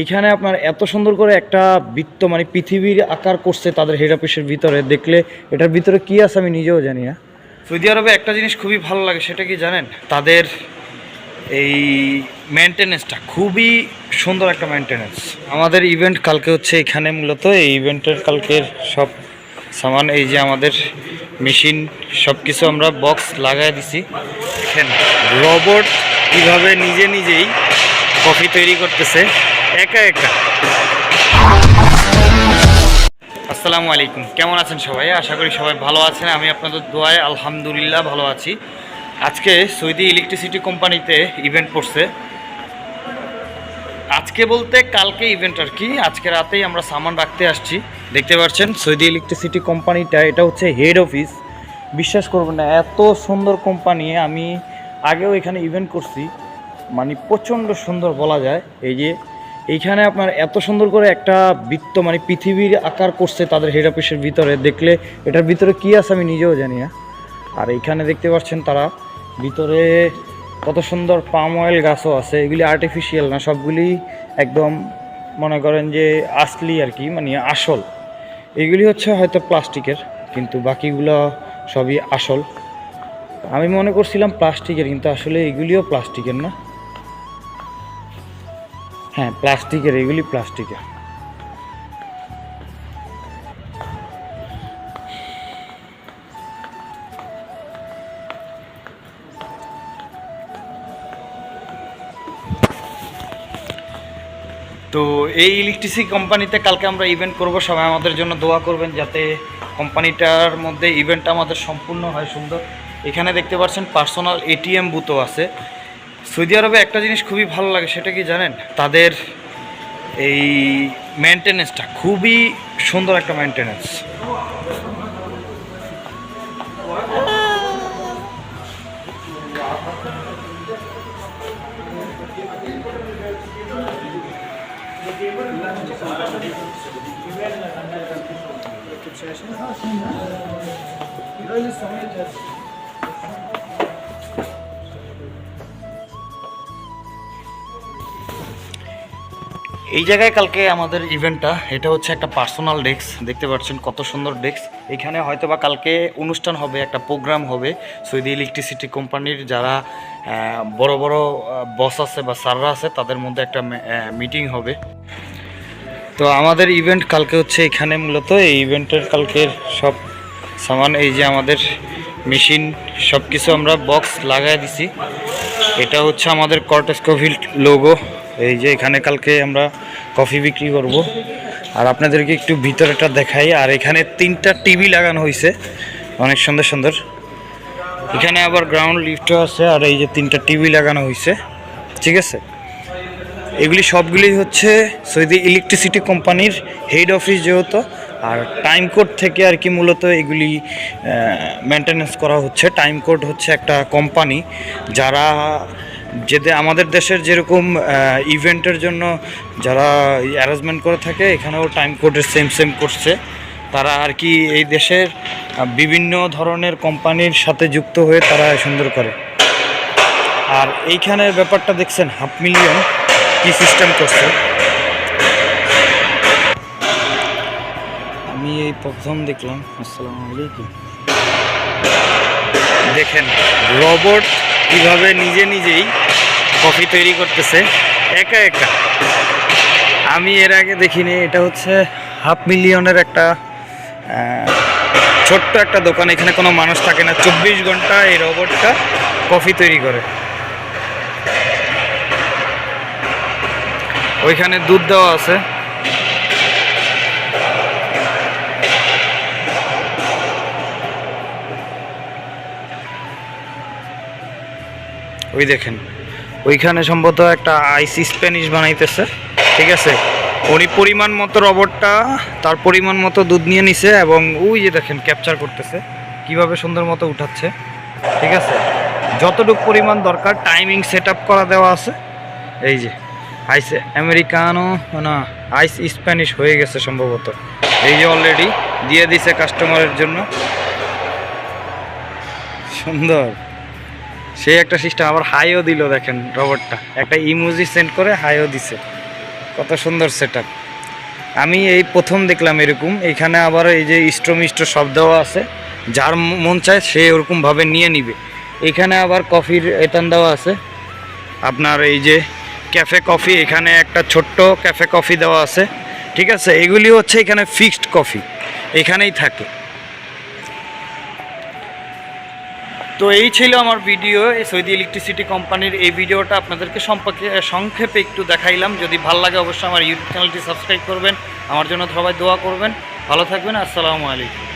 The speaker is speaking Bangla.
এইখানে আপনার এত সুন্দর করে একটা বৃত্ত মানে পৃথিবীর আকার করছে তাদের হেড অফিসের ভিতরে। দেখলে এটার ভিতরে কি আছে আমি নিজেও জানি না। সৌদি আরবে একটা জিনিস খুবই ভালো লাগে, সেটা কি জানেন? তাদের এই মেনটেনেন্সটা খুবই সুন্দর একটা মেনটেনেন্স আমাদের ইভেন্ট কালকে হচ্ছে এখানে মূলত, এই ইভেন্টের কালকের সব সামান, এই যে আমাদের মেশিন সব কিছু আমরা বক্স লাগাই দিছি। দেখেন রোবট কীভাবে নিজে নিজেই কফি তৈরি করতেছে। একা একা। আসসালামু আলাইকুম। কেমন আছেন সবাই? আশা করি সবাই ভালো আছেন। আমি আপনাদের দোয়ায় আলহামদুলিল্লাহ ভালো আছি। আজকে সৌদি ইলেকট্রিসিটি কোম্পানিতে ইভেন্ট পড়ছে আজকে বলতে কালকে ইভেন্ট আর কি। আজকে রাতেই আমরা সামান রাখতে আসছি। দেখতে পাচ্ছেন, সৌদি ইলেকট্রিসিটি কোম্পানিটা, এটা হচ্ছে হেড অফিস বিশ্বাস করবেন না, এত সুন্দর কোম্পানি আমি আগেও এখানে ইভেন্ট করছি। মানে প্রচণ্ড সুন্দর বলা যায়। এই যে, এইখানে আপনার এত সুন্দর করে একটা বৃত্ত মানে পৃথিবীর আকার করছে তাদের হেড অফিসের ভিতরে। দেখলে এটার ভিতরে কী আছে আমি নিজেও জানি না। আর এইখানে দেখতে পাচ্ছেন তারা, ভিতরে কত সুন্দর পাম অয়েল গাছও আছে। এগুলি আর্টিফিশিয়াল না, সবগুলি একদম মনে করেন যে আসলি আর কি মানে আসল। এগুলি হচ্ছে হয়তো প্লাস্টিকের কিন্তু বাকিগুলো সবই আসল। আমি মনে করছিলাম প্লাস্টিকের কিন্তু আসলে এগুলিও প্লাস্টিকের না। হ্যাঁ প্লাস্টিকের, এগুলি প্লাস্টিকের। তো এই ইলেকট্রিসিটি কোম্পানিতে কালকে আমরা ইভেন্ট করব, সবাই আমাদের জন্য দোয়া করবেন যাতে কোম্পানিটার মধ্যে ইভেন্টটা আমাদের সম্পূর্ণ হয় সুন্দর। এখানে দেখতে পাচ্ছেন পার্সোনাল এটিএম বুথও আছে। সৌদি আরবে একটা জিনিস খুবই ভালো লাগে, সেটা কি জানেন? তাদের এই মেনটেনেন্সটা খুবই সুন্দর একটা মেনটেনেন্স এই জায়গায় কালকে আমাদের ইভেন্টটা এটা হচ্ছে একটা পার্সোনাল ডেস্ক দেখতে পাচ্ছেন কত সুন্দর ডেস্ক এখানে হয়তো বা কালকে অনুষ্ঠান হবে, একটা প্রোগ্রাম হবে সৌদি ইলেকট্রিসিটি কোম্পানির যারা বড় বড় বস আছে বা স্যাররা আছে, তাদের মধ্যে একটা মিটিং হবে। তো আমাদের ইভেন্ট কালকে হচ্ছে এখানে মূলত, এই ইভেন্টের কালকের সব সামান, এই যে আমাদের মেশিন সব কিছু আমরা বক্স লাগাই দিছি। এটা হচ্ছে আমাদের কর্টেস কফির লোগো এই যে এখানে কালকে আমরা কফি বিক্রি করব। আর আপনাদেরকে একটু ভিতরেটা দেখাই। আর এখানে তিনটা টিভি লাগানো হয়েছে অনেক সুন্দর সুন্দর। এখানে আবার গ্রাউন্ড লিফটও আছে আর এই যে তিনটা টিভি লাগানো হয়েছে ঠিক আছে? এগুলি সবগুলি হচ্ছে সৌদি ইলেকট্রিসিটি কোম্পানির হেড অফিস যেহেতু, আর টাইম কোড থেকে আর কি মূলত এগুলি মেনটেনেন্স করা হচ্ছে। টাইম কোড হচ্ছে একটা কোম্পানি যারা যেতে আমাদের দেশের যেরকম ইভেন্টের জন্য যারা অ্যারেঞ্জমেন্ট করে থাকে, এখানেও টাইম কোডের সেম সেম করছে। তারা আর কি এই দেশের বিভিন্ন ধরনের কোম্পানির সাথে যুক্ত হয়ে তারা সুন্দর করে। আর এইখানের ব্যাপারটা দেখছেন হাফ মিলিয়ন কি সিস্টেম করছে। আমি এই প্রথম দেখলাম, আসসালামু আলাইকুম। দেখেন, রোবট কীভাবে নিজে নিজেই কফি তৈরি করতেছে, একা একা। আমি এর আগে দেখিনি, এটা হচ্ছে হাফ মিলিয়নের একটা ছোট্ট একটা দোকান, এখানে কোনো মানুষ থাকে না। চব্বিশ ঘণ্টা এই রোবটটা কফি তৈরি করে। ওইখানে দুধ দেওয়া আছে। ওই দেখেন। ওইখানে সম্ভবত একটা আইসি স্প্যানিশ বানাইতেছে, ঠিক আছে? উনি পরিমাণ মতো রবটটা, তার পরিমাণ মতো দুধ নিয়ে নিছে এবং ওই যে দেখেন ক্যাপচার করতেছে, কীভাবে সুন্দর মতো উঠাচ্ছে, ঠিক আছে? যতটুকু পরিমাণ দরকার টাইমিং সেট করা দেওয়া আছে। এই যে আইস আমেরিকানো না আইস স্প্যানিশ হয়ে গেছে সম্ভবত। এই যে অলরেডি দিয়ে দিছে কাস্টমারের জন্য। সুন্দর। সেই একটা সিস্টেম আবার হাইও দিল দেখেন রবটটা একটা ইমোজি সেন্ড করে হাইও দিছে। কত সুন্দর সেট আমি এই প্রথম দেখলাম এরকম। এখানে আবার এই যে ইষ্ট মিষ্ট সব আছে। যার মন চায় সে ওরকমভাবে নিয়ে নিবে। এখানে আবার কফির এটান দেওয়া আছে। আপনার এই যে ক্যাফে কফি এখানে একটা ছোট্ট ক্যাফে কফি দেওয়া আছে। ঠিক আছে? এগুলি হচ্ছে এখানে ফিক্সড কফি এখানেই থাকে। তো এই ছিল আমার ভিডিও সৌদি ইলেকট্রিসিটি কোম্পানির এই ভিডিওটা আপনাদেরকে সম্পর্কে সংক্ষেপে একটু দেখাইলাম। যদি ভালো লাগে অবশ্যই আমার ইউটিউব চ্যানেলটি সাবস্ক্রাইব করবেন। আমার জন্য সবাই দোয়া করবেন। ভালো থাকবেন, আসসালামু আলাইকুম।